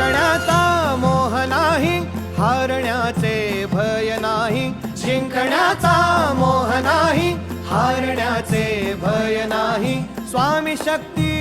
जिंकण्याचा मोह नाही हारण्याचे भय नाही. जिंकण्याचा मोह नाही हारण्याचे भय नाही. स्वामी शक्ती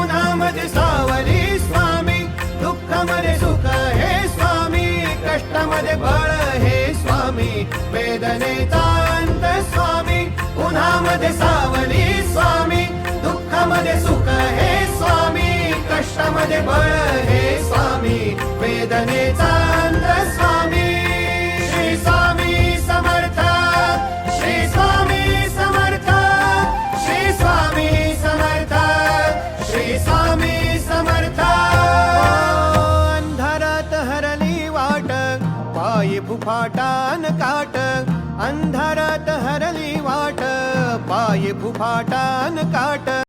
उन्हामध्ये सावली स्वामी दुःखामध्ये सुख हे स्वामी कष्टामध्ये बळ हे स्वामी वेदनेचा अंत स्वामी उन्हामध्ये सावली स्वामी दुःखामध्ये सुख हे स्वामी कष्टामध्ये बळ हे स्वामी फुफाटान काट अंधारात हरली वाट पाय फुफाटान काट.